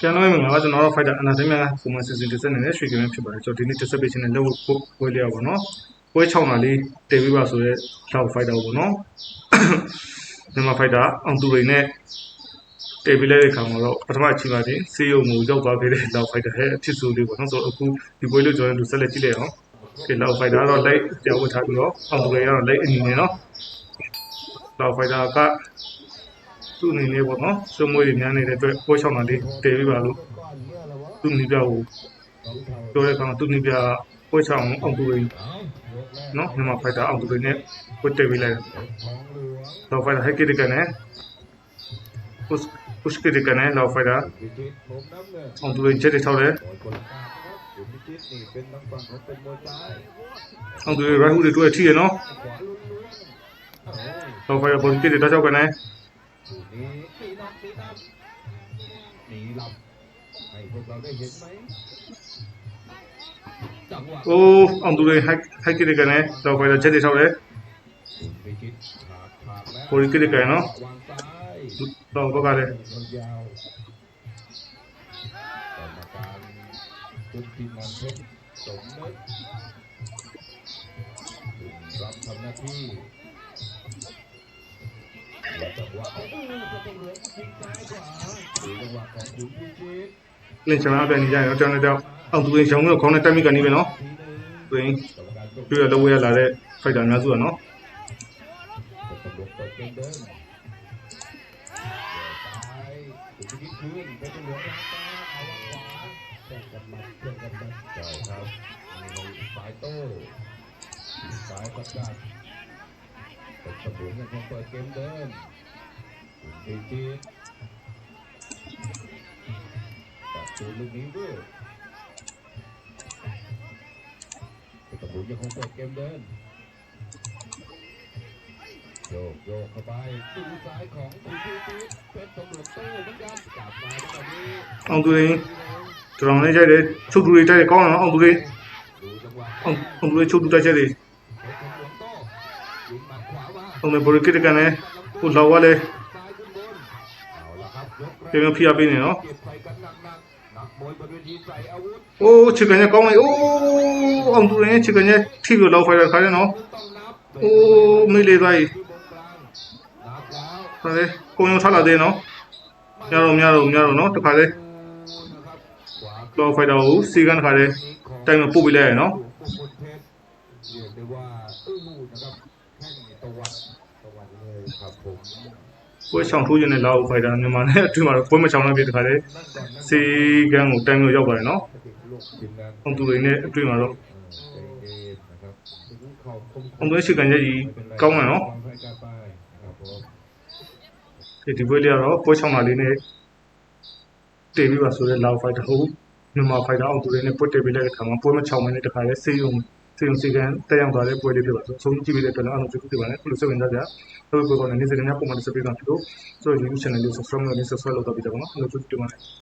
ပြန်လို့မင်္ဂလာပါကျွန်တော်တို့ fighter entertainment ကပုံမှန်စီစဉ်တင်ဆက်နေတဲ့ရွှေကင်းဖြစ်ပါတယ်ကျွန်တော်ဒီနေ့တင်ဆက်ပေးခြင်းနဲ့လက်ဝတ်ပွဲလေးရပါတော့ပွဲ6နာလေးတင်ပြပါဆိုရဲလောက် fighter ပေါ့နော်မြန်မာ fighter အောင်သူရိနဲ့တေပီလေးခံတော့ပထမချိန်ပါတင်စေယုံကိုရောက်သွားခဲ့တဲ့လောက် fighter ရဲ့အဖြစ်ဆိုလေးပေါ့နော်ဆိုတော့အခုဒီပွဲလေးကျွန်တော်တို့ဆက်လက်ကြည့်လိုက်အောင်ဒီလောက် fighter ကတော့ light ကြောက်ဝတ်ထားပြီးတော့အောင်သူရိကတော့ light အညီနဲ့နော်လောက် fighter က သူ့အနေနဲ့ပေါ့နော်ဆွေးမွေးတွေများနေတဲ့အတွက်ပွဲ6နာလေးတည်ပြီးပါလို့သူ့နီးပြကိုပြောတဲ့အခါမှာသူ့နီးပြပွဲ6အောင်အောင်သူရိနော်မြန်မာ fighter အောင်သူရိနဲ့ပွဲတည်ပြီးလိုက်လောက် fighter ဟက်ကစ်ကနေ push push ကစ်ကနေလောက် fighter အောင်သူရိချက်တွေထောက်တယ်အောင်သူရိ right hook တွေတွေ့ထိရနော်လောက် fighter body kick တွေတောက်ချောက်ကနေ คู่นี้มีนักมีนักมีลำให้พวกเราได้เห็นไหมจังหวะ Oo, Andure hack hack ile gane. Tao คุยคิชาวเลยว Kori ile gane างซ้ายกรรมการเพชรสมนึกคุณรับทำหน้าที่ လင်ချမာပြန်နေကြရတော့တောင်းနေတော့အောင်သူတွေရောင်းလို့ခေါင်းနဲ့တက်မိကနေပြီနော် ทีหนึง တွင် กรรมการก็ ပြီးတော့လောဝဲရလာတဲ့ fighter များစုကနော် ตำรวจเปิดเกมเดินเดี๋ยวซ้ายคุณพิชิตคืนเพชรเหลืองรับมาเอาวางขวาแข่งกันมาแข่งกันมาใช่ครับมีสายโต้สายประกาศ เป็นตำรวจยังคงเปิดเกมเดินคุณดีจีตัดตูนลูกนี้ด้วยเป็นตำรวจยังคงเปิดเกมเดินโยกโยกเข้าไปดูซ้ายของคุณดีจีเป็นตำรวจโต้เหมือนกันกลับมาตอนนี้ အောင်သူတွေကျွန်တော်လည်းကြိုက်တယ်ချုပ်သူတွေတိုက်တယ်ကောင်းတယ်နော်အောင်သူတွေ ดูจังหวะ အောင်အောင်သူတွေချုပ်သူတိုက်ချက်တွေ ดขวามา အောင်တွေဘော်ရီကစ်ကနေဟိုလောက်ရလဲ ซ้ายขึ้นบนเอาละครับยกแร ပြန် ก ပြန်ဖိအားပေးနေနော် เก็บใส่กันหนักๆนักมวยบนเวทีใส่อาวุธ အိုးချစ်ကန်ရကောင်းလိုက်အိုးအောင်သူတွေချစ်ကန်ရထိပြီးလောက် fighter ခါရနော် ต้องนับ အိုးမိလေးသွားပြီ ที่บนกลางนับแล้ว ခါလေကုံရုံထားလာသေးနော်ညတော့ညတော့ညတော့နော်တခါလေ นะครับขวา လောက် fighter ကိုစီကန်တခါလေတိုင်မှာပို့ပေးလိုက်ရနော် တဝက်တဝက်နဲ့ပါဖို့ပွဲချောင်းထိုးခြင်းနဲ့လာအောင်ဖိုက်တာမြန်မာနဲ့အတူမှာပွဲမချောင်းတော့ပြတခါလေစေကန်းကိုတိုင်မျိုးရောက်ပါတယ်နော်။ပုံသူတွေနဲ့အတွေ့မှာတော့ပုံသွေးရှိကန်ကြီးကောင်းတယ်နော်။ဒီဒီပွဲလေးကတော့ပွဲချောင်းလာလေးနဲ့တင်ပြီးပါဆိုတော့လာအောင်ဖိုက်တာဟုတ်မြန်မာဖိုက်တာအောင်သူတွေနဲ့ပွဲတက်ပြီးလိုက်တဲ့ခါမှာပွဲမချောင်းမနဲ့တခါလေစေရုံ စေယုံစီကန်တက်ရောက်သွားတဲ့ပွဲလေးဖြစ်ပါဆိုအဆုံးကြည့်ပြီးတဲ့အတွက်လည်းအားလုံးကျေးဇူးတင်ပါတယ်ခုလိုစိတ်ဝင်စားကြတော့ဘယ်ပေါ်ကနေနေစတဲ့ညပုံမှန်တစ်စပီးကဖြစ်လို့ဆိုတော့ YouTube channel လေး subscribe လုပ်နေ subscribe လုပ်တော့ပြီးတော့နော်အားလုံးကျေးဇူးတင်ပါတယ်